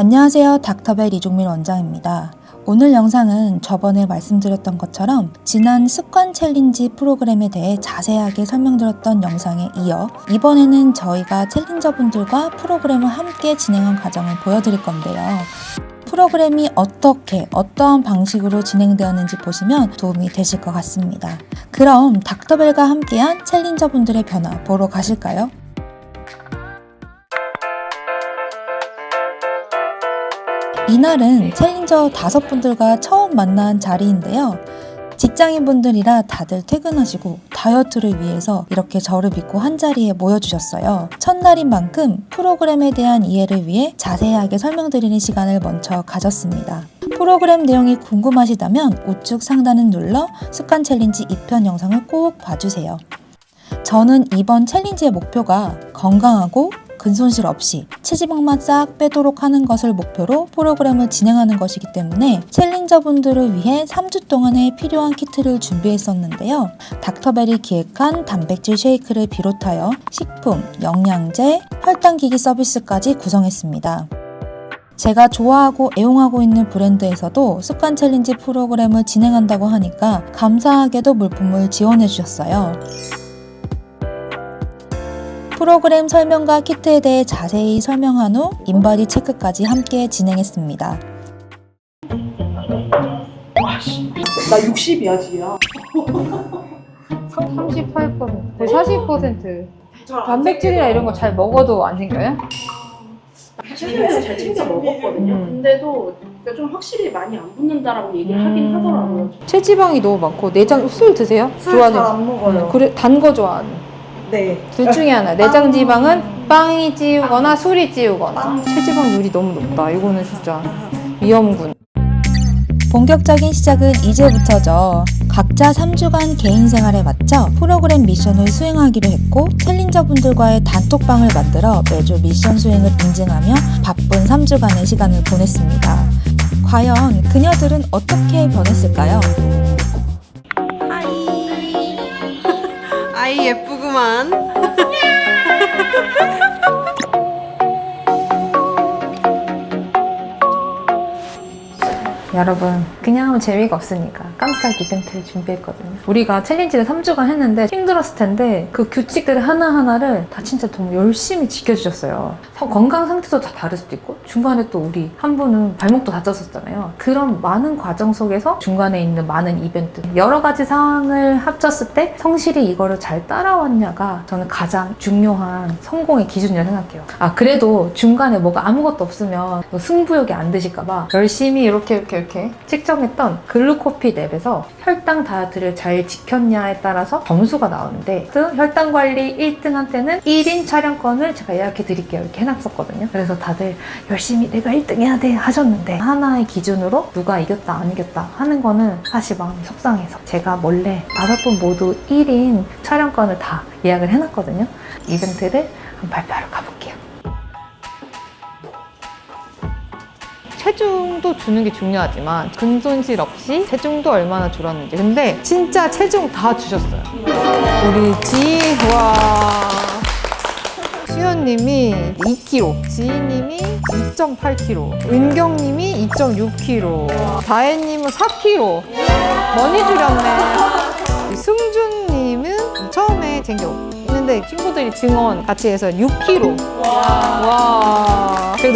안녕하세요. 닥터벨 이종민 원장입니다. 오늘 영상은 저번에 말씀드렸던 것처럼 지난 습관 챌린지 프로그램에 대해 자세하게 설명드렸던 영상에 이어 이번에는 저희가 챌린저분들과 프로그램을 함께 진행한 과정을 보여드릴 건데요. 프로그램이 어떻게 어떠한 방식으로 진행되었는지 보시면 도움이 되실 것 같습니다. 그럼 닥터벨과 함께한 챌린저분들의 변화 보러 가실까요? 이날은 챌린저 다섯 분들과 처음 만난 자리인데요. 직장인 분들이라 다들 퇴근하시고 다이어트를 위해서 이렇게 저를 믿고 한 자리에 모여주셨어요. 첫날인 만큼 프로그램에 대한 이해를 위해 자세하게 설명드리는 시간을 먼저 가졌습니다. 프로그램 내용이 궁금하시다면 우측 상단을 눌러 습관 챌린지 2편 영상을 꼭 봐주세요. 저는 이번 챌린지의 목표가 건강하고 근손실 없이 체지방만 싹 빼도록 하는 것을 목표로 프로그램을 진행하는 것이기 때문에 챌린저분들을 위해 3주 동안에 필요한 키트를 준비했었는데요. 닥터벨이 기획한 단백질 쉐이크를 비롯하여 식품, 영양제, 혈당기기 서비스까지 구성했습니다. 제가 좋아하고 애용하고 있는 브랜드에서도 습관 챌린지 프로그램을 진행한다고 하니까 감사하게도 물품을 지원해 주셨어요. 프로그램 설명과 키트에 대해 자세히 설명한 후 인바디 체크까지 함께 진행했습니다. 나 60이야 지야. 38%, 40% 단백질이나 이런 거 잘 먹어도 안 생겨요? 최근에 잘 챙겨 먹었거든요. 음. 근데도 그러니까 좀 확실히 많이 안 붙는다라고 얘기를 하긴 하더라고요. 체지방이 너무 많고 내장 술 드세요? 술 잘 안 먹어요. 그래 단 거 좋아하는 네. 둘 중에 하나 내장 지방은 빵이 찌우거나 술이 찌우거나 체지방률이 너무 높다 이거는 진짜 위험군 본격적인 시작은 이제부터죠. 각자 3주간 개인 생활에 맞춰 프로그램 미션을 수행하기로 했고 챌린저분들과의 단톡방을 만들어 매주 미션 수행을 인증하며 바쁜 3주간의 시간을 보냈습니다. 과연 그녀들은 어떻게 변했을까요? 아이. 아 이 예쁘구만. 여러분 그냥 하면 재미가 없으니까 깜짝 이벤트를 준비했거든요. 우리가 챌린지를 3주간 했는데 힘들었을 텐데 그 규칙들 하나하나를 다 진짜 정말 열심히 지켜주셨어요. 서- 건강 상태도 다 다를 수도 있고 중간에 또 우리 한 분은 발목도 다쳤었잖아요. 그런 많은 과정 속에서 중간에 있는 많은 이벤트 여러 가지 상황을 합쳤을 때 성실히 이거를 잘 따라왔냐가 저는 가장 중요한 성공의 기준이라 생각해요. 아 그래도 중간에 뭐가 아무것도 없으면 뭐 승부욕이 안 드실까봐 열심히 이렇게 이렇게 이렇게 측정했던 글루코핏 앱에서 혈당 다이어트를 잘 지켰냐에 따라서 점수가 나오는데 그 혈당 관리 1등한테는 1인 촬영권을 제가 예약해 드릴게요. 이렇게 해놨었거든요. 그래서 다들 열심히 내가 1등 해야 돼 하셨는데 하나의 기준으로 누가 이겼다 안 이겼다 하는 거는 사실 마음이 속상해서 제가 몰래 다섯 분 모두 1인 촬영권을 다 예약을 해놨거든요. 이벤트를 한번 발표하러 가볼게요 체중도 주는 게 중요하지만 근손실 없이 체중도 얼마나 줄었는지 근데 진짜 체중 다 주셨어요 우리 지인 와 수현님이 2kg, 지희님이 2.8kg, 은경님이 2.6kg, 다혜님은 4kg. 많이 줄였네. 승준님은 처음에 쟁겼는데 친구들이 증언 같이 해서 6kg. 와.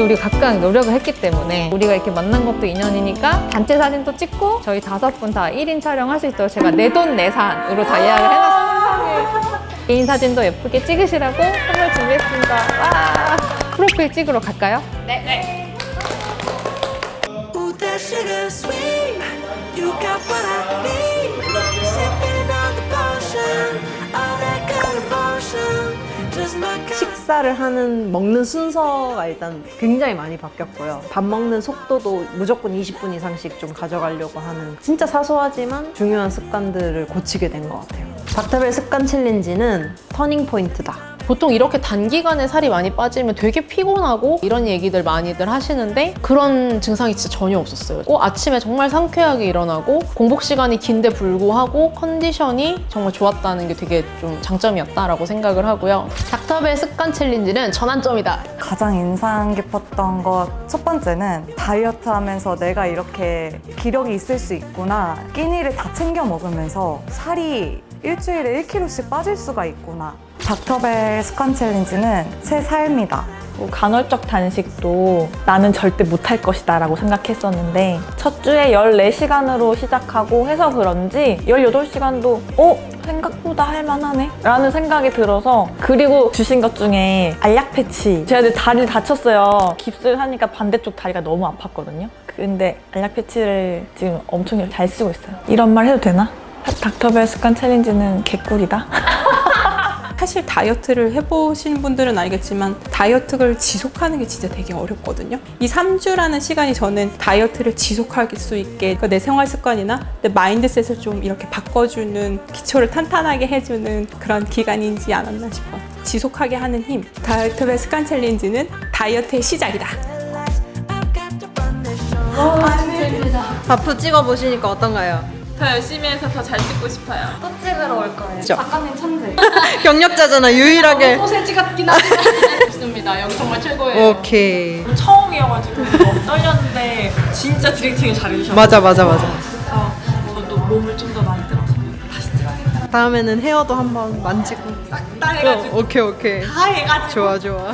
그래도 우리 각각 노력을 했기 때문에 우리가 이렇게 만난 것도 인연이니까 단체 사진도 찍고 저희 다섯 분 다 1인 촬영할 수 있도록 제가 내 돈 내산으로 다 예약을 해놨어요. 개인 사진도 예쁘게 찍으시라고 선물 준비했습니다. 와. 프로필 찍으러 갈까요? You got what I need. 식사를 하는 먹는 순서가 일단 굉장히 많이 바뀌었고요. 밥 먹는 속도도 무조건 20분 이상씩 좀 가져가려고 하는 진짜 사소하지만 중요한 습관들을 고치게 된 것 같아요. 닥터벨 습관 챌린지는 터닝 포인트다. 보통 이렇게 단기간에 살이 많이 빠지면 되게 피곤하고 이런 얘기들 많이들 하시는데 그런 증상이 진짜 전혀 없었어요. 어, 아침에 정말 상쾌하게 일어나고 공복 시간이 긴데 불구하고 컨디션이 정말 좋았다는 게 되게 좀 장점이었다라고 생각을 하고요. 닥터벨 습관 챌린지는 전환점이다. 가장 인상 깊었던 것 첫 번째는 다이어트 하면서 내가 이렇게 기력이 있을 수 있구나. 끼니를 다 챙겨 먹으면서 살이 일주일에 1kg씩 빠질 수가 있구나. 닥터벨 습관 챌린지는 새 삶이다. 뭐 간헐적 단식도 나는 절대 못할 것이다 라고 생각했었는데 첫 주에 14시간으로 시작하고 해서 그런지 18시간도 어? 생각보다 할만하네? 라는 생각이 들어서 그리고 주신 것 중에 알약 패치 제가 다리를 다쳤어요 깁스를 하니까 반대쪽 다리가 너무 아팠거든요 근데 알약 패치를 지금 엄청 잘 쓰고 있어요 이런 말 해도 되나? 닥터벨 습관 챌린지는 개꿀이다 사실 다이어트를 해보신 분들은 알겠지만 다이어트를 지속하는 게 진짜 되게 어렵거든요. 이 3주라는 시간이 저는 다이어트를 지속할 수 있게 그내 생활 습관이나 내 마인드셋을 좀 이렇게 바꿔주는 기초를 탄탄하게 해주는 그런 기간이지 않았나 싶어요. 지속하게 하는 힘. 다이어트의 습관 챌린지는 다이어트의 시작이다. This show. 바프 찍어 보시니까 어떤가요? 더 열심히 해서 더 잘 찍고 싶어요. 또 찍으러 올 거예요. 그죠? 작가님 천재. 경력자잖아 유일하게. 소세지 같긴 한데. 좋습니다. 영 정말 최고예요. 오케이. 처음이어가지고 너무 떨렸는데 진짜 디렉팅을 잘해주셔서 맞아 맞아 맞아. 저도 몸을 좀더 만들어서 다시 찍어야겠다. 다음에는 헤어도 한번 만지고. 다 해가지고 오케이 오케이. 다 해가지고 좋아 좋아.